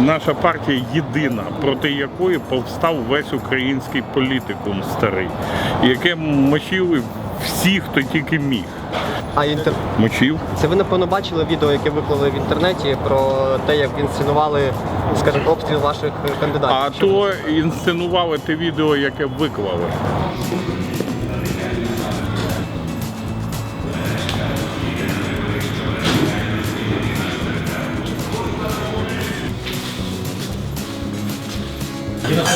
наша партія єдина, проти якої повстав весь український політикум старий, яке мочив всіх, хто тільки міг. А інтер... Мочив. це ви напевно бачили відео, яке виклали в інтернеті про те, як інсценували, скажімо, обстріл ваших кандидатів. А то інсценували те відео, яке виклали.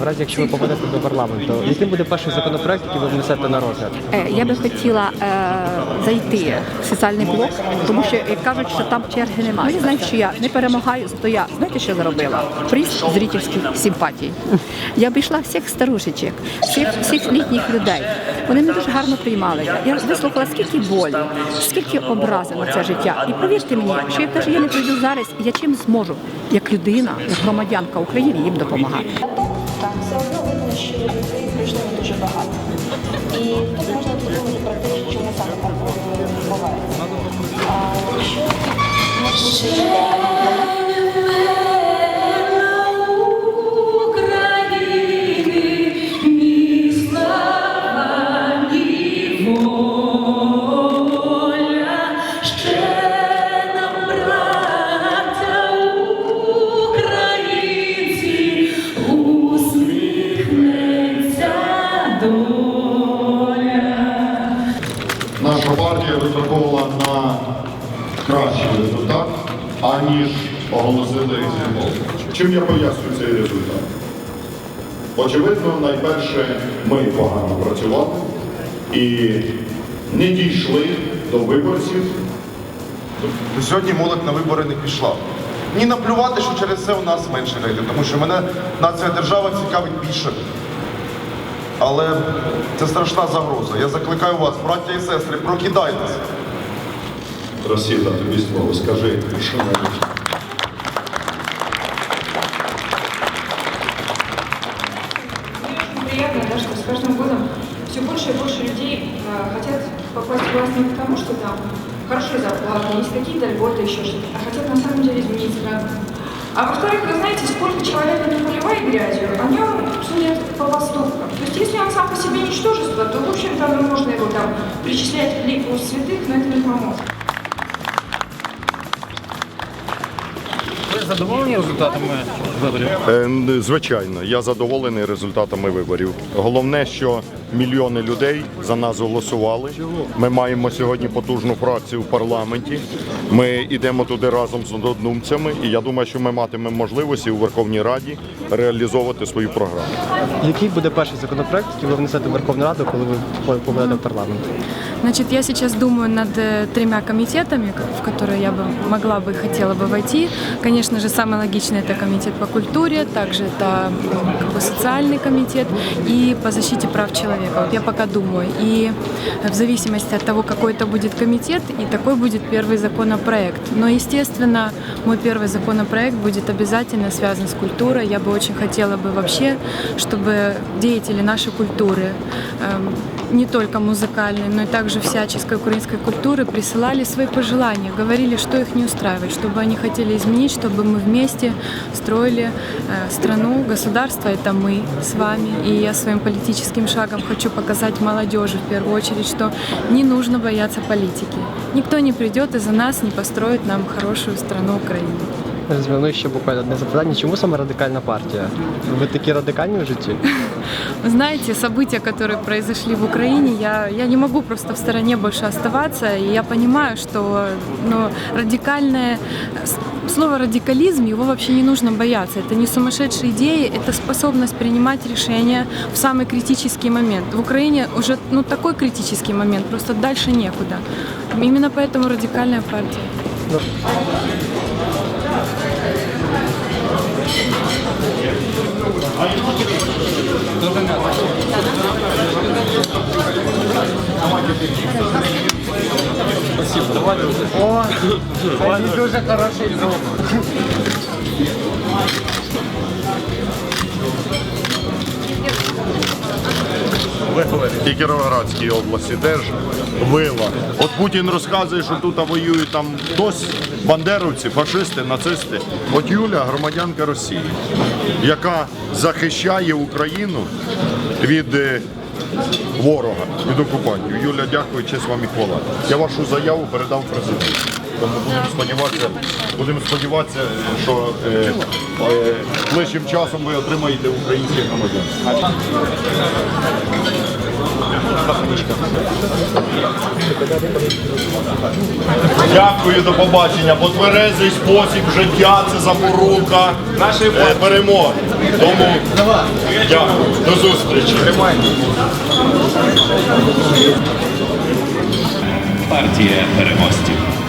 В разі, якщо ви попадете до парламенту, яким буде перший законопроект, який ви внесете на розгляд? Е, Я би хотіла е, зайти в соціальний блок, тому що як кажуть, що там черги немає. Ви знаєте, що я не перемагаю, то я знаєте, що зробила? Приз зрительських симпатій. Я обійшла всіх старушечок, всіх, всіх літніх людей. Вони мене дуже гарно приймали. Я вислухала скільки болі, скільки образи на це життя. І повірте мені, що я кажу, я не прийду зараз, я чим зможу, як людина, як громадянка України, їм допомагати. Що людей прийшло дуже багато. І тут можна подумати про те, що не саме так відбувається. А кращий результат, аніж оголосили екзитпол. Чим я пояснюю цей результат? Очевидно, найперше, ми погано працювали і не дійшли до виборців Сьогодні молодь на вибори не пішла. Ні наплювати, що через це у нас менше рейтинг, тому що мене нація держава цікавить більше. Але це страшна загроза. Я закликаю вас, браття і сестри, прокидайтеся. Росіда, тобі слово, скажи, що навіть. Мне очень приятно, да, что с каждым годом все больше и больше людей э, хотят попасть в власть не потому, что там хорошие зарплаты, есть какие-то льготы, еще что-то, а хотят на самом деле изменить страну. А во-вторых, вы знаете, сколько человека не поливай грязью, о нем судят по поступкам. То есть если он сам по себе ничтожество, то, в общем-то, ну, можно его там причислять к лику святых, но это не поможет. Задоволені результатами виборів? Е, Звичайно, я задоволений результатами виборів. Головне, що мільйони людей за нас голосували. Ми маємо сьогодні потужну фракцію в парламенті. Ми йдемо туди разом з однодумцями, і я думаю, що ми матимемо можливості у Верховній Раді реалізовувати свою програму. Який буде перший законопроект, який ви внесете в Верховну Раду, коли ви попадете в парламент? Значит, я сейчас думаю над э, тремя комитетами, к- в которые я бы могла бы, хотела бы войти. Конечно же, самый логичный это комитет по культуре, также это м, как бы, социальный комитет и по защите прав человека. Вот я пока думаю. И в зависимости от того, какой это будет комитет, и такой будет первый законопроект. Но, естественно, мой первый законопроект будет обязательно связан с культурой. Я бы очень хотела бы вообще, чтобы деятели нашей культуры, эм, не только музыкальной, но и также всяческой украинской культуры присылали свои пожелания, говорили, что их не устраивает, чтобы они хотели изменить, чтобы мы вместе строили э, страну, государство это мы с вами. И я своим политическим шагом хочу показать молодежи в первую очередь, что не нужно бояться политики. Никто не придет и за нас не построит нам хорошую страну Украину. Розумію, ну і ще буквально одне запитання. Чому саме радикальна партія? Ви такі радикальні в житті? Вы знаете, события, которые произошли в Украине, я, я не могу просто в стороне больше оставаться. И я понимаю, что ну, радикальное... с- Слово радикализм, его вообще не нужно бояться. Это не сумасшедшие идеи, это способность принимать решения в самый критический момент. В Украине уже ну, такой критический момент, просто дальше некуда. Именно поэтому радикальная партия. Добрий день. Дуже хороший друг. І Кіровоградській області теж вила. От Путін розказує, що тут воюють там хтось, бандеровці, фашисти, нацисти. От Юля громадянка Росії, яка захищає Україну від е, ворога, від окупантів. Юля, дякую, честь вам і хвала. Я вашу заяву передав президенту. Будемо сподіватися, будемо сподіватися, що е, е, ближчим часом ви отримаєте українське громадянство. Дякую, до побачення. Бо тверезий спосіб життя це запорука е, перемоги. Тому дякую. До зустрічі. Партія переможців.